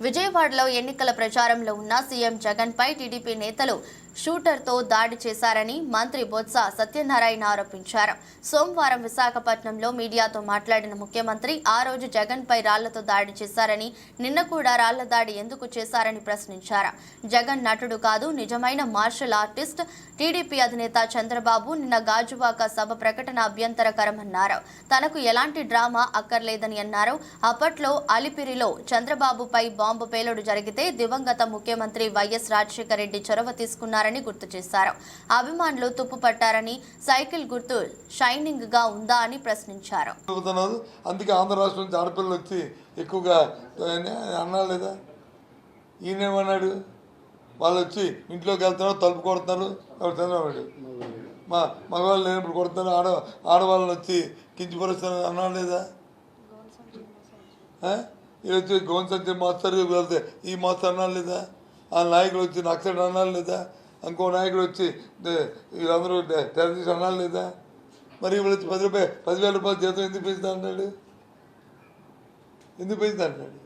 విజయవాడలో ఎన్నికల ప్రచారంలో ఉన్న సీఎం జగన్ పై టీడీపీ నేతలు షూటర్తో దాడి చేశారని మంత్రి బొత్స సత్యనారాయణ ఆరోపించారు. సోమవారం విశాఖపట్నంలో మీడియాతో మాట్లాడిన ముఖ్యమంత్రి ఆ రోజు జగన్ పై రాళ్ళతో దాడి చేశారని నిన్న కూడా రాళ్ళ దాడి ఎందుకు చేశారని ప్రశ్నించారు. జగన్ నటుడు కాదు నిజమైన మార్షల్ ఆర్టిస్ట్ టీడీపీ అధినేత చంద్రబాబు నిన్న గాజువాక సభ ప్రకటన అభ్యంతరకరమన్నారు. తనకు ఎలాంటి డ్రామా అక్కర్లేదని అన్నారు. అప్పట్లో అలిపిరిలో చంద్రబాబుపై బాంబు పేలుడు జరిగితే దివంగత ముఖ్యమంత్రి వైఎస్ రాజశేఖర రెడ్డి చొరవ తీసుకున్నారు. చేశారని గుర్తు చేశారు. అభిమానులు తుప్పు పట్టారని సైకిల్ గుర్తు షైనింగ్గా ఉందా అని ప్రశ్నించారు. అందుకే ఆంధ్ర రాష్ట్రం నుంచి ఆడపిల్లలు వచ్చి ఎక్కువగా అన్నా లేదా? ఈయనేమన్నాడు? వాళ్ళు వచ్చి ఇంట్లోకి వెళ్తున్నారు తలుపు కొడుతున్నారు. ఎవరు చంద్రబాబు మా మగవాళ్ళు లేనప్పుడు కొడుతున్నారు. ఆడ ఆడవాళ్ళని వచ్చి కించిపరుస్తారు అన్నా లేదా? ఆ? వీళ్ళు వచ్చి గోన్ మాస్టర్ వెళ్తే ఈ మాస్టర్ అన్నా లేదా? ఆ నాయకుడు వచ్చి నక్సల్ అన్నా లేదా? ఇంకో నాయకుడు వచ్చి వీళ్ళందరూ టెరరిస్ట్ అనాలి లేదా? మరి వీళ్ళు పది రూపాయలు పదివేల రూపాయలు జీతం ఎందుకు పెంచుతా అంటాడు? ఎందుకు పెంచుతా అంటాడు?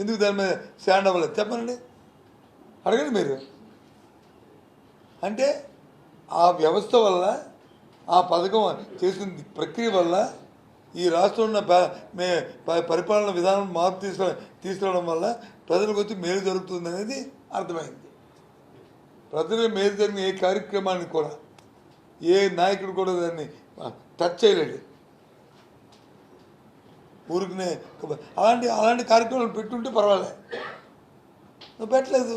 ఎందుకు దాని మీద స్టాండ్ అవ్వలేదు? చెప్పండి. అడగండి మీరు. అంటే ఆ వ్యవస్థ వల్ల ఆ పథకం చేసిన ప్రక్రియ వల్ల ఈ రాష్ట్రంలో ఉన్న ప- మే ప- పరిపాలన విధానం మార్పు తీసుకురావడం వల్ల ప్రజలకు వచ్చి మేలు జరుగుతుంది అనేది అర్థమైంది. ప్రజలు మేలు జరిగిన ఏ కార్యక్రమాన్ని కూడా ఏ నాయకుడు కూడా దాన్ని టచ్ చేయలేడు ఊరికినే అలాంటి అలాంటి కార్యక్రమాలు పెట్టుంటే పర్వాలే. నువ్వు పెట్టలేదు.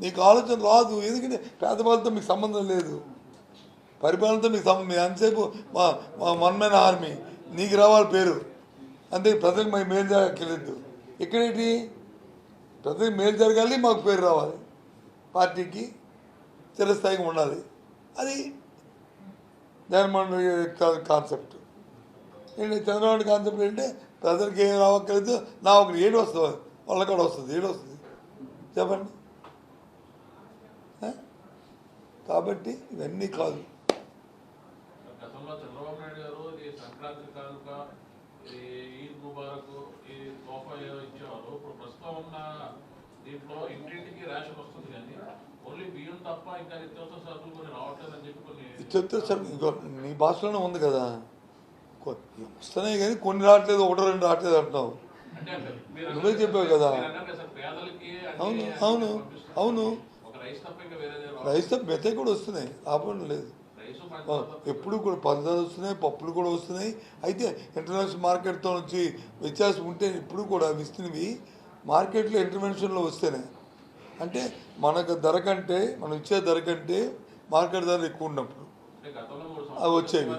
నీకు ఆలోచన రాదు. ఎందుకంటే పేదవాళ్ళతో మీకు సంబంధం లేదు. పరిపాలనతో మీకు సంబంధం అంతసేపు మా మా మన్మైన ఆర్మీ నీకు రావాలి పేరు. అంతే ప్రజలకు మేము మేలు జరగలేదు ఇక్కడేంటి ప్రజలకు మేలు జరగాలి మాకు పేరు రావాలి. పార్టీకి చిరస్థాయిగా ఉండాలి. అది జగన్మోహన్ రెడ్డి కాన్సెప్ట్. ఏంటి చంద్రబాబు కాన్సెప్ట్ ఏంటంటే ప్రజలకి ఏం రావక్కర్లేదు నా ఒకటి ఏడు వస్తుంది వాళ్ళ కూడా వస్తుంది ఏడు వస్తుంది. చెప్పండి. కాబట్టి ఇవన్నీ కాదు. ఇప్పుడు దీంట్లో ఇంటింటికి రేషన్ వస్తుంది కానీ నీ భాషలోనే ఉంది కదా. వస్తున్నాయి కానీ కొన్ని రావట్లేదు ఒకటో రెండు రావట్లేదు అంటున్నావు. నువ్వే చెప్పావు కదా. అవును అవును. అవును. రైస్ తప్ప మెతే కూడా వస్తున్నాయి ఆపడం లేదు. ఎప్పుడు కూడా పంచదార వస్తున్నాయి పప్పులు కూడా వస్తున్నాయి. అయితే ఇంటర్నేషనల్ మార్కెట్తో నుంచి వ్యత్యాసం ఉంటే ఇప్పుడు కూడా ఇస్తున్నవి మార్కెట్లో ఇంటర్వెన్షన్లో వస్తేనే. అంటే మనకు ధర కంటే మనం ఇచ్చే ధర కంటే మార్కెట్ ధర ఎక్కువ ఉన్నప్పుడు అవి వచ్చేవి.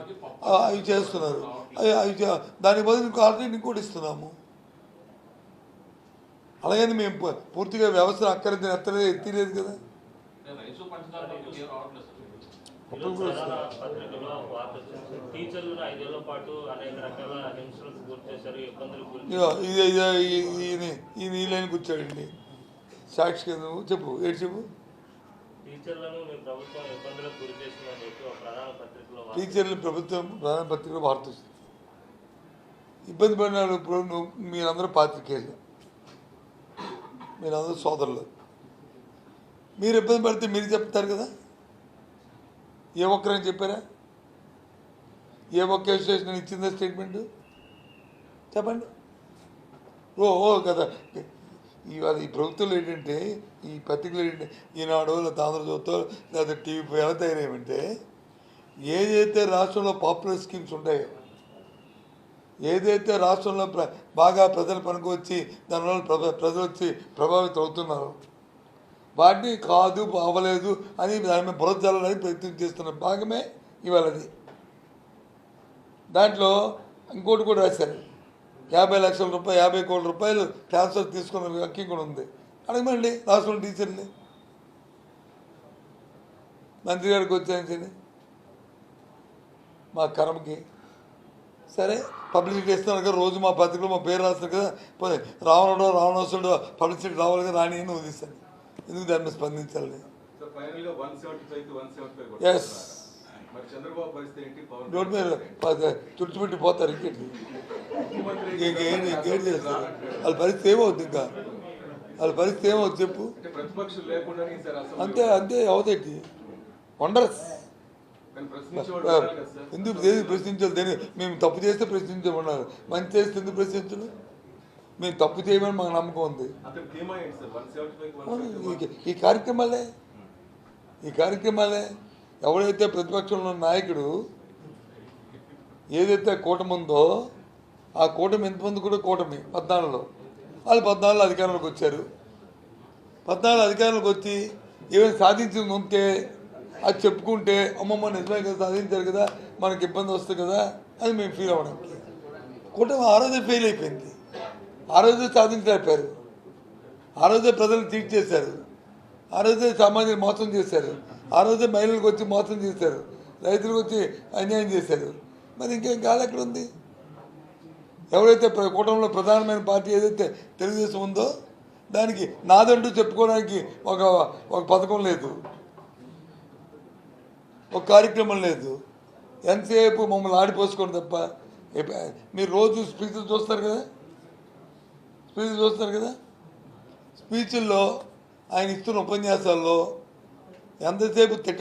అవి చేస్తున్నారు. అవి అవి దాని బదులు ఇంకో ఆల్టర్నేటివ్ కూడా ఇస్తున్నాము. అలాగని మేము పూర్తిగా వ్యవస్థను అక్కడి ఎత్తలేదు ఎత్తిలేదు కదా. ఇది ఇది ఈ- లైన్కి వచ్చాడండి. సాక్షి కింద చెప్పు ఏడు చెప్పు. టీచర్లు ప్రభుత్వం ప్రధాన పత్రికలో వార్త వస్తుంది. ఇబ్బంది పడిన వాళ్ళు ఇప్పుడు నువ్వు మీరందరూ పాత్రికేయులు. మీరందరూ సోదరులు. మీరు ఇబ్బంది పడితే మీరు చెప్తారు కదా? ఏ ఒక్కరని చెప్పారా? ఏ ఒక్క స్టేషన్ ఇచ్చిందా స్టేట్మెంట్? చెప్పండి. ఓ ఓ కదా. ఇవాళ ఈ ప్రభుత్వంలో ఏంటంటే ఈ పత్రికలు ఏంటంటే ఈనాడు లేదా ఆంధ్రజ్యోతో లేదా టీవీ ఎలా తయారేమంటే ఏదైతే రాష్ట్రంలో పాపులర్ స్కీమ్స్ ఉంటాయో ఏదైతే రాష్ట్రంలో ప్ర బాగా ప్రజలు పనికొచ్చి దానివల్ల ప్రజ ప్రజలు వచ్చి ప్రభావితం అవుతున్నారో వాటిని కాదు అవ్వలేదు అని దాని మీద బురద ప్రయత్నం చేస్తున్న భాగమే ఇవాళది. దాంట్లో ఇంకోటి కూడా రాశారు. యాభై లక్షల రూపాయలు యాభై కోట్ల రూపాయలు ట్రాన్స్ఫర్ తీసుకున్న హక్కి కూడా ఉంది. అడగమండి రాష్ట్రం టీచర్ని. మంత్రి గారికి వచ్చాయని మా కర్మకి. సరే పబ్లిసిటీ ఇస్తున్నారు కదా రోజు మా పత్రికలో మా పేరు రాస్తారు కదా పోనీ రావణుడు రావణోసుడు పబ్లిసిటీ రావాలి కదా రాని అని వదిలిస్తాను ఎందుకు దాని మీద స్పందించాలి ఎస్ రోడ్డు మీద తుడిచిపెట్టి పోతారు ఇంకేంటి? ముఖ్యమంత్రి ఇంకేం ఇంకేం చేస్తారు వాళ్ళ పరిస్థితి ఏమవుతుంది ఇంకా? వాళ్ళ పరిస్థితి ఏమవుతుంది చెప్పు? అంతే అంతే అవుతాయి. వండర్స్. ఎందుకు దేని ప్రశ్నించాలి? దేని మేము తప్పు చేస్తే ప్రశ్నించమన్నారు. మంచి చేస్తే ఎందుకు ప్రశ్నించను మేము తప్పు చేయమని మాకు నమ్మకం ఉంది. ఈ కార్యక్రమాలే. ఈ కార్యక్రమాలే. ఎవడైతే ప్రతిపక్షంలో ఉన్న నాయకుడు ఏదైతే కూటమి ఉందో ఆ కూటమి ఎంతమంది కూడా కూటమి. పద్నాలుగులో. వాళ్ళు పద్నాలుగులో అధికారంలోకి వచ్చారు. పద్నాలుగు అధికారంలోకి వచ్చి ఏమైనా సాధించింది ఉంటే అది చెప్పుకుంటే అమ్మమ్మ నిజమే కదా సాధించారు కదా మనకి ఇబ్బంది వస్తుంది కదా అది మేము ఫీల్ అవ్వడానికి. కూటమి ఆ రోజే ఫెయిల్ అయిపోయింది. ఆ రోజే సాధించలేపారు ఆ రోజే ప్రజలు తీర్చి చేశారు. ఆ రోజే సామాన్యులు మోసం చేశారు. ఆ రోజే మహిళలకు వచ్చి మోసం చేశారు. రైతులకు వచ్చి అన్యాయం చేశారు. మరి ఇంకేం కాదు ఎక్కడ ఉంది? ఎవరైతే ప్ర- కూటమిలో ప్రధానమైన పార్టీ ఏదైతే తెలుగుదేశం ఉందో దానికి నాదంటూ చెప్పుకోవడానికి ఒక ఒక పథకం లేదు. ఒక కార్యక్రమం లేదు. ఎంతసేపు మమ్మల్ని ఆడిపోసుకోండి తప్ప మీరు రోజు స్పీచ్లు చూస్తారు కదా? స్పీచ్ చూస్తారు కదా? స్పీచ్ల్లో ఆయన ఇస్తున్న ఉపన్యాసాల్లో ఎంతసేపు తిట్టడం